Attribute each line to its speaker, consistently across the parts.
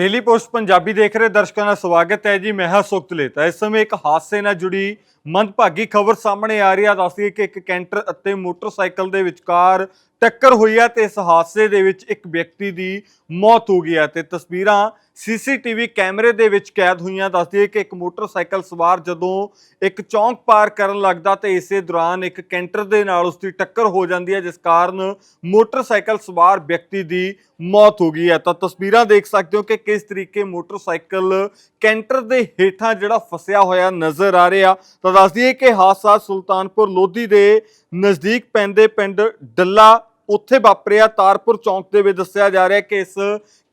Speaker 1: Daily post Punjabi ਦੇਖ ਰਹੇ ਦਰਸ਼ਕਾਂ ਦਾ ਸਵਾਗਤ ਹੈ ਜੀ, ਮੈਂ ਹਾਂ ਸੁਖਤਲੇਤਾ ਇਸ ਸਮੇਂ ਇੱਕ ਹਾਦਸੇ ਨਾਲ ਜੁੜੀ ਮੰਦਭਾਗੀ ਖਬਰ ਸਾਹਮਣੇ ਆ ਰਹੀ ਹੈ। ਦੱਸਦੀ ਕਿ ਇੱਕ ਕੈਂਟਰ ਅਤੇ ਮੋਟਰਸਾਈਕਲ ਦੇ ਵਿਚਕਾਰ ਟੱਕਰ ਹੋਈ ਹੈ ਤੇ ਇਸ ਹਾਦਸੇ ਦੇ ਵਿੱਚ ਇੱਕ ਵਿਅਕਤੀ ਦੀ ਮੌਤ ਹੋ ਗਈ ਹੈ ਤੇ ਤਸਵੀਰਾਂ ਸੀਸੀਟੀਵੀ ਕੈਮਰੇ ਦੇ ਵਿੱਚ ਕੈਦ ਹੋਈਆਂ ਦੱਸਦੀ ਹੈ ਕਿ ਇੱਕ ਮੋਟਰਸਾਈਕਲ ਸਵਾਰ ਜਦੋਂ ਇੱਕ ਚੌਂਕ ਪਾਰ ਕਰਨ ਲੱਗਦਾ ਤੇ ਇਸੇ ਦੌਰਾਨ ਇੱਕ ਕੈਂਟਰ ਦੇ ਨਾਲ ਉਸ ਦੀ ਟੱਕਰ ਹੋ ਜਾਂਦੀ ਹੈ, ਜਿਸ ਕਾਰਨ ਮੋਟਰਸਾਈਕਲ ਸਵਾਰ ਵਿਅਕਤੀ ਦੀ ਮੌਤ ਹੋ ਗਈ ਹੈ। ਤਾਂ ਤਸਵੀਰਾਂ ਦੇਖ ਸਕਦੇ ਹੋ ਕਿ ਕਿਸ ਤਰੀਕੇ ਮੋਟਰਸਾਈਕਲ ਕੈਂਟਰ ਦੇ ਹੇਠਾਂ ਜਿਹੜਾ ਫਸਿਆ ਹੋਇਆ ਨਜ਼ਰ ਆ ਰਿਹਾ। ਤਾਂ ਦੱਸ ਦਈਏ ਕਿ ਹਾਦਸਾ ਸੁਲਤਾਨਪੁਰ ਲੋਧੀ ਦੇ ਨਜ਼ਦੀਕ ਪੈਂਦੇ ਪਿੰਡ ਡੱਲਾ ਉੱਥੇ ਵਾਪਰਿਆ। ਤਾਰਪੁਰ ਚੌਂਕ ਦੇ ਵਿੱਚ ਦੱਸਿਆ ਜਾ ਰਿਹਾ ਕਿ ਇਸ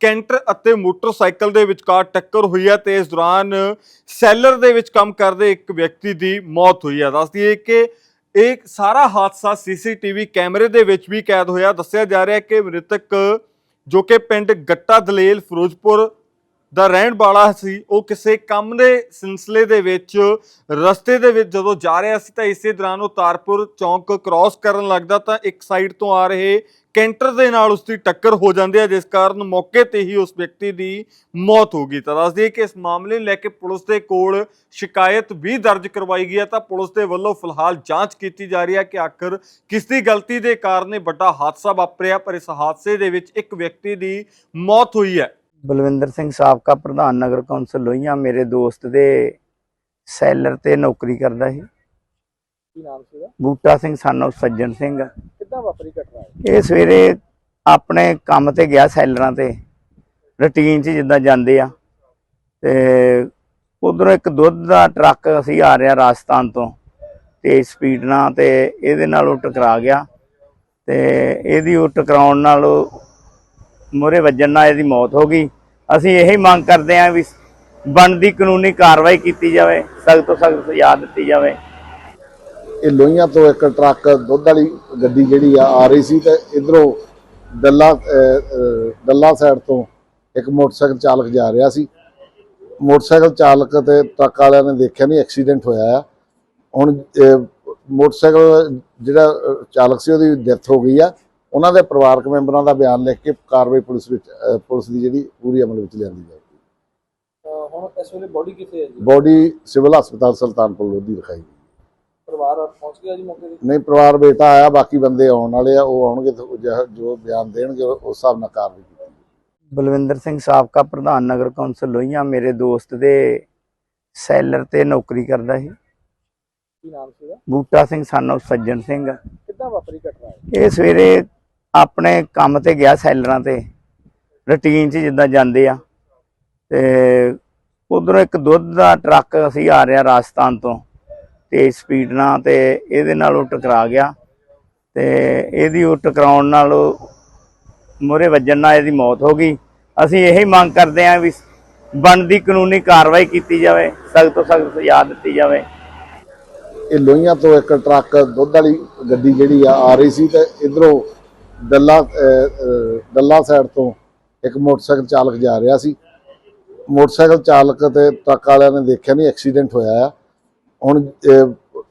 Speaker 1: ਕੈਂਟਰ ਅਤੇ ਮੋਟਰਸਾਈਕਲ ਦੇ ਵਿਚਕਾਰ ਟੱਕਰ ਹੋਈ ਹੈ ਤੇ ਇਸ ਦੌਰਾਨ ਸੈਲਰ ਦੇ ਵਿੱਚ ਕੰਮ ਕਰਦੇ ਇੱਕ ਵਿਅਕਤੀ ਦੀ ਮੌਤ ਹੋਈ ਹੈ। ਦੱਸ ਦਈਏ ਕਿ ਇਹ ਸਾਰਾ ਹਾਦਸਾ ਸੀਸੀਟੀਵੀ ਕੈਮਰੇ ਦੇ ਵਿੱਚ ਵੀ ਕੈਦ ਹੋਇਆ। ਦੱਸਿਆ ਜਾ ਰਿਹਾ ਕਿ ਮ੍ਰਿਤਕ ਜੋ ਕਿ ਪਿੰਡ ਗੱਟਾ ਦਲੇਲ ਫਿਰੋਜ਼ਪੁਰ ਦਾ ਰਹਿਣ ਵਾਲਾ ਸੀ, ਉਹ ਕਿਸੇ ਕੰਮ ਦੇ ਸਿਲਸਿਲੇ ਦੇ ਵਿੱਚ, ਰਸਤੇ ਦੇ ਵਿੱਚ ਜਦੋਂ ਜਾ ਰਿਹਾ ਸੀ ਤਾਂ ਇਸੇ ਦੌਰਾਨ ਉਹ ਤਾਰਪੁਰ ਚੌਂਕ ਕ੍ਰਾਸ ਕਰਨ ਲੱਗਦਾ ਤਾਂ ਇੱਕ ਸਾਈਡ ਤੋਂ ਆ ਰਹੇ ਕੈਂਟਰ ਦੇ ਨਾਲ ਉਸ ਦੀ ਟੱਕਰ ਹੋ ਜਾਂਦੀ ਹੈ, ਜਿਸ ਕਾਰਨ ਮੌਕੇ ਤੇ ਹੀ ਉਸ ਵਿਅਕਤੀ ਦੀ ਮੌਤ ਹੋ ਗਈ। ਤਾਂ ਦੱਸ ਕਿ ਇਸ ਮਾਮਲੇ ਨੂੰ ਲੈ ਕੇ ਪੁਲਿਸ ਦੇ ਕੋਲ ਸ਼ਿਕਾਇਤ ਵੀ ਦਰਜ ਕਰਵਾਈ ਗਈ ਹੈ, ਤਾਂ ਪੁਲਿਸ ਦੇ ਵੱਲੋਂ ਫਿਲਹਾਲ ਜਾਂਚ ਕੀਤੀ ਜਾ ਰਹੀ ਹੈ ਕਿ ਆਖਰ ਕਿਸ ਦੀ ਗਲਤੀ ਦੇ ਕਾਰਨ ਇਹ ਵੱਡਾ ਹਾਦਸਾ ਵਾਪਰਿਆ, ਪਰ ਇਸ ਹਾਦਸੇ ਦੇ ਵਿੱਚ ਇੱਕ ਵਿਅਕਤੀ ਦੀ ਮੌਤ ਹੋਈ ਹੈ।
Speaker 2: ਬਲਵਿੰਦਰ ਸਿੰਘ ਸਾਬਕਾ ਪ੍ਰਧਾਨ ਨਗਰ ਕੌਂਸਲ ਲੋਹੀਆਂ ਮੇਰੇ ਦੋਸਤ ਦੇ ਸੈਲਰ ਤੇ ਨੌਕਰੀ ਕਰਦਾ ਸੀ।
Speaker 3: ਕੀ ਨਾਮ ਸੀਗਾ
Speaker 2: ਬੂਟਾ ਸਿੰਘ ਸਾਨੂੰ ਸੱਜਣ ਸਿੰਘ।
Speaker 3: ਕਿੱਦਾਂ ਵਾਪਰੀ ਘਟਨਾ
Speaker 2: ਇਹ ਸਵੇਰੇ ਆਪਣੇ ਕੰਮ ਤੇ ਗਿਆ ਸੈਲਰਾਂ ਤੇ ਰੁਟੀਨ 'ਚ ਜਿੱਦਾਂ ਜਾਂਦੇ ਆ। ਤੇ ਉਧਰੋਂ ਇੱਕ ਦੁੱਧ ਦਾ ਟਰੱਕ ਅਸੀਂ ਆ ਰਿਹਾ ਰਾਜਸਥਾਨ ਤੋਂ ਤੇ ਸਪੀਡ ਨਾਲ ਤੇ ਇਹਦੇ ਨਾਲ ਉਹ ਟਕਰਾ ਗਿਆ। ਤੇ ਇਹਦੀ ਉਹ ਟਕਰਾਉਣ ਨਾਲ ਮੋਰੇ ਵੱਜਣ ਨਾਲ ਇਹਦੀ ਮੌਤ ਹੋ ਗਈ। ਅਸੀਂ ਇਹੀ ਮੰਗ ਕਰਦੇ ਆਂ ਵੀ ਬਣਦੀ ਕਾਨੂੰਨੀ ਕਾਰਵਾਈ ਕੀਤੀ ਜਾਵੇ ਸਖਤ ਤੋਂ ਸਖਤ ਸਜ਼ਾ ਦਿੱਤੀ ਜਾਵੇ।
Speaker 4: ਇਹ ਲੋਹੀਆਂ ਤੋਂ ਇੱਕ ਟਰੱਕ ਦੁੱਧ ਵਾਲੀ ਗੱਡੀ ਜਿਹੜੀ ਆ ਆ ਰਹੀ ਸੀ ਤੇ ਇਧਰੋਂ ਡੱਲਾ ਅਹ, ਸਾਈਡ ਤੋਂ ਇੱਕ ਮੋਟਰਸਾਈਕਲ ਚਾਲਕ ਜਾ ਰਿਹਾ ਸੀ। ਮੋਟਰਸਾਈਕਲ ਚਾਲਕ ਤੇ ਟਰੱਕ ਵਾਲਿਆਂ ਨੇ ਦੇਖਿਆ ਨਹੀਂ ਐਕਸੀਡੈਂਟ ਹੋਇਆ ਆ। ਹੁਣ ਮੋਟਰਸਾਈਕਲ ਜਿਹੜਾ ਚਾਲਕ ਸੀ ਉਹਦੀ ਡੈਥ ਹੋ ਗਈ ਆ। ਉਹਨਾਂ ਦੇ ਪਰਿਵਾਰਕ ਮੈਂਬਰਾਂ ਦਾ ਬਿਆਨ ਲਿਖ ਕੇ ਕਾਰਵਾਈ ਪੁਲਿਸ ਵਿੱਚ ਪੁਲਿਸ ਦੀ ਜਿਹੜੀ ਪੂਰੀ ਅਮਲ ਵਿੱਚ ਲਿਆਂਦੀ ਜਾਏਗੀ
Speaker 3: ਹੁਣ ਇਸ ਵੇਲੇ ਬੋਡੀ ਕਿੱਥੇ ਹੈ ਜੀ?
Speaker 4: ਬੋਡੀ ਸਿਵਲ ਹਸਪਤਾਲ ਸੁਲਤਾਨਪੁਰ ਲੋਧੀ ਰਖਾਈ ਗਈ।
Speaker 3: ਪਰਿਵਾਰ ਪਹੁੰਚ ਗਿਆ ਜੀ ਮੌਕੇ ਤੇ?
Speaker 4: ਨਹੀਂ ਪਰਿਵਾਰ ਬੇਟਾ ਆਇਆ ਬਾਕੀ ਬੰਦੇ ਆਉਣ ਵਾਲੇ ਆ ਉਹ ਆਉਣਗੇ ਜੋ ਬਿਆਨ ਦੇਣਗੇ ਉਸ ਹਿਸਾਬ ਨਾਲ ਕਾਰਵਾਈ ਕੀਤੀ।
Speaker 2: ਬਲਵਿੰਦਰ ਸਿੰਘ ਸਾਬਕਾ ਪ੍ਰਧਾਨ ਨਗਰ ਕੌਂਸਲ ਲੋਹੀਆਂ ਮੇਰੇ ਦੋਸਤ ਦੇ ਸੈਲਰ ਤੇ ਨੌਕਰੀ ਕਰਦਾ ਸੀ।
Speaker 3: ਕੀ ਨਾਮ ਸੀਗਾ
Speaker 2: ਬੂਟਾ ਸਿੰਘ ਸਾਨੂੰ ਸੱਜਣ ਸਿੰਘ।
Speaker 3: ਕਿੱਦਾਂ ਵਾਪਰੀ ਘਟਨਾ
Speaker 2: ਇਹ ਸਵੇਰੇ ਆਪਣੇ ਕੰਮ ਤੇ ਗਿਆ ਸੈਲਰਾਂ ਤੇ, ਰੂਟੀਨ 'ਚ ਜਿੱਦਾਂ ਜਾਂਦੇ ਆ। ਤੇ ਉਧਰੋਂ ਇੱਕ ਦੁੱਧ ਦਾ ਟਰੱਕ ਅਸੀਂ ਆ ਰਿਹਾ ਰਾਜਸਥਾਨ ਤੋਂ, ਤੇ ਸਪੀਡ ਨਾਲ ਤੇ ਇਹਦੇ ਨਾਲ ਉਹ ਟਕਰਾ ਗਿਆ। ਤੇ ਇਹਦੀ ਉਹ ਟਕਰਾਉਣ ਨਾਲ ਮੋਰੇ ਵੱਜਣ ਨਾਲ ਇਹਦੀ ਮੌਤ ਹੋ ਗਈ। ਅਸੀਂ ਇਹੀ ਮੰਗ ਕਰਦੇ ਆਂ ਵੀ ਬਣਦੀ ਕਾਨੂੰਨੀ ਕਾਰਵਾਈ ਕੀਤੀ ਜਾਵੇ, ਸਖਤ ਤੋਂ ਸਖਤ ਸਜ਼ਾ ਦਿੱਤੀ ਜਾਵੇ।
Speaker 4: ਇਹ ਲੋਹੀਆਂ ਤੋਂ ਇੱਕ ਟਰੱਕ ਦੁੱਧ ਵਾਲੀ ਗੱਡੀ ਜਿਹੜੀ ਆ ਆ ਰਹੀ ਸੀ ਤੇ ਇਧਰੋਂ ਅਹ, ਡੱਲਾ ਸਾਈਡ ਤੋਂ ਇੱਕ ਮੋਟਰਸਾਈਕਲ ਚਾਲਕ ਜਾ ਰਿਹਾ ਸੀ। ਮੋਟਰਸਾਈਕਲ ਚਾਲਕ ਤੇ ਟਰੱਕ ਵਾਲਿਆਂ ਨੇ ਦੇਖਿਆ ਨਹੀਂ ਐਕਸੀਡੈਂਟ ਹੋਇਆ ਆ। ਹੁਣ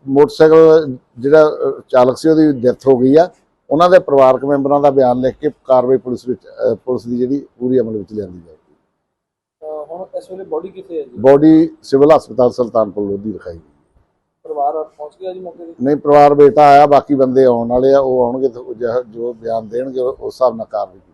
Speaker 4: ਮੋਟਰਸਾਈਕਲ ਜਿਹੜਾ ਚਾਲਕ ਸੀ ਉਹਦੀ ਡੈਥ ਹੋ ਗਈ ਆ। ਉਹਨਾਂ ਦੇ ਪਰਿਵਾਰਕ ਮੈਂਬਰਾਂ ਦਾ ਬਿਆਨ ਲਿਖ ਕੇ ਕਾਰਵਾਈ ਪੁਲਿਸ ਵਿੱਚ ਪੁਲਿਸ ਦੀ ਜਿਹੜੀ ਪੂਰੀ ਅਮਲ ਵਿੱਚ ਲਿਆਂਦੀ ਜਾਏਗੀ
Speaker 3: ਹੁਣ ਇਸ ਵੇਲੇ ਬੋਡੀ ਕਿੱਥੇ ਹੈ ਜੀ?
Speaker 4: ਬੋਡੀ ਸਿਵਲ ਹਸਪਤਾਲ ਸੁਲਤਾਨਪੁਰ ਲੋਧੀ ਰਖਾਈ ਗਈ।
Speaker 3: ਪਰਿਵਾਰ ਪਹੁੰਚ ਗਿਆ ਜੀ ਮੌਕੇ ਤੇ?
Speaker 4: ਨਹੀਂ, ਪਰਿਵਾਰ ਬੇਟਾ ਆਇਆ, ਬਾਕੀ ਬੰਦੇ ਆਉਣ ਵਾਲੇ ਆ, ਉਹ ਆਉਣਗੇ ਤੇ ਉਹ ਜਿਹ- ਜੋ ਬਿਆਨ ਦੇਣਗੇ ਉਸ ਹਿਸਾਬ ਨਾਲ ਕਾਰਵਾਈ ਕੀਤੀ